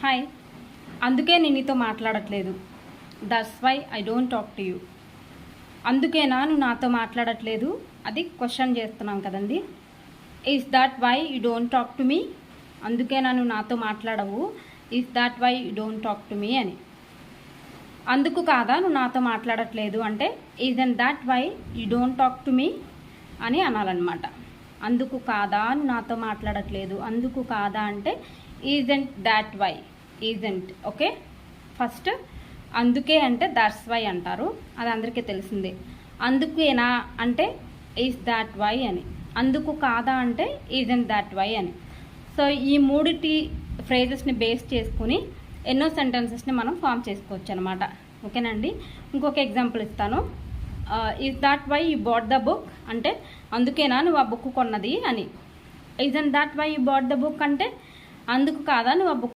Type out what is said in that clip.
Hi. అందుకే నేను నీతో మాట్లాడట్లేదు. That's why I don't talk to you అందుకేనా నువ్వు నాతో మాట్లాడట్లేదు? అది క్వశ్చన్ చేస్తున్నాం కదండి. Is that why you don't talk to me అందుకేనా నువ్వు నాతో మాట్లాడవు? Is that why you don't talk to me అని. అందుకు కాదా నువ్వు నాతో మాట్లాడట్లేదు అంటే is and that why you don't talk to me అని అనాలన్నమాట. అందుకు కాదా నువ్వు నాతో మాట్లాడట్లేదు? అందుకు కాదా అంటే isn't that why isn't okay first అందుకే అంటే దాట్స్ వై అంటారు. అది అందరికీ తెలిసిందే. అందుకేనా అంటే ఈజ్ దాట్ వై అని. అందుకు కాదా అంటే ఈజెంట్ దాట్ వై అని. సో ఈ మూడిటి ఫ్రేజెస్ని బేస్ చేసుకుని ఎన్నో సెంటెన్సెస్ని మనం ఫామ్ చేసుకోవచ్చు అనమాట ఓకేనండి? ఇంకొక ఎగ్జాంపుల్ ఇస్తాను. Is that why you bought the book అంటే అందుకేనా నువ్వు ఆ బుక్ కొన్నది అని. Is and that why you bought the book అంటే అందుకు కాదా నువ్వు ఆ బుక్